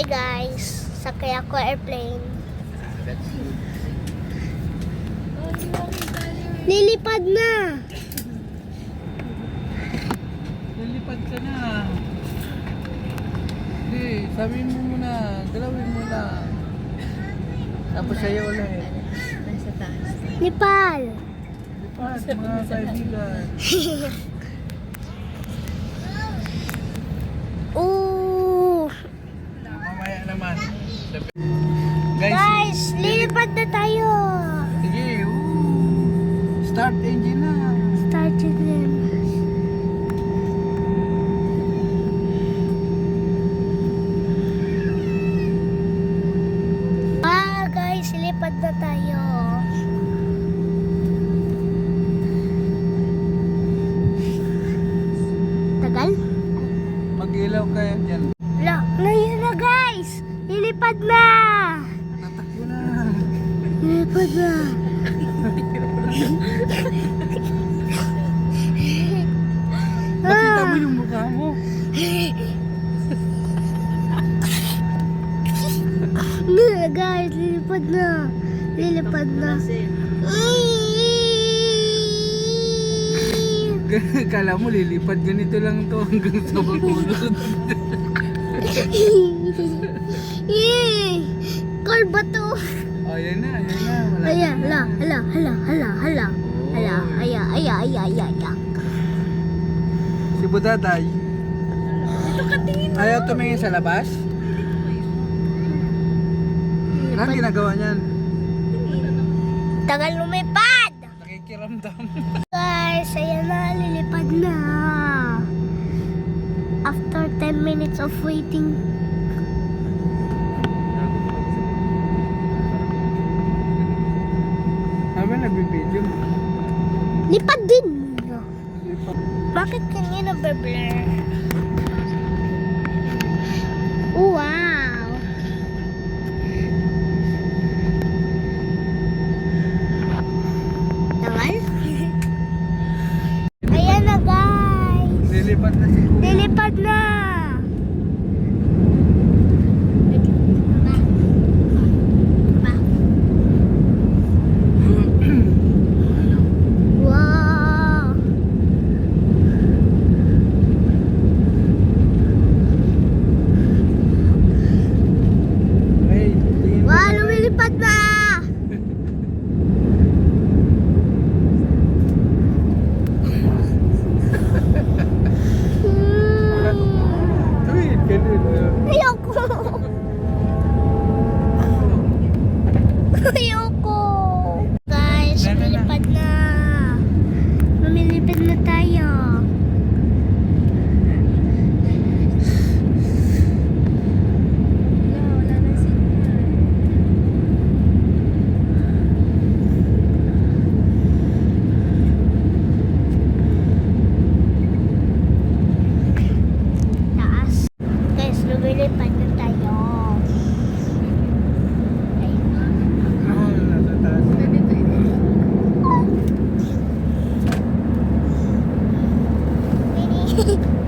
Hi guys, sakay ako airplane. Lilipad na. Lilipad ka na. Hindi, sabihin mo muna, galawin mo na. Tapos sa'yo ulit. Nasa taas. Nepal. Lipad, mga kaibigan. Ooh. Mamaya naman. Guys, Guys, lilipad na tayo. sige, woo. Start engine na. Started din. Ah, guys, lilipad na tayo. Tagal? Mag-ilaw kaya dyan. Wala, ngayon na guys! Lilipad na! Na! Nakita mo yung mukha mo. Guys, lilipad na. Lilipad na. Kala mo lilipad ganito lang to hanggang sa matulog. Yay! Car ba to? Oh, yan na, yan na. Wala Aya, na. hala, hala, hala, hala, hala. Hala, aya, aya, aya, aya, aya. Si Budaday. Ayaw tumingin sa labas? Anong ginagawa niyan? Tagal lumipad! Nakikiramdam. Guys, ayan na, lilipad na. After 10 minutes of waiting. colorblind. よこ Hehehe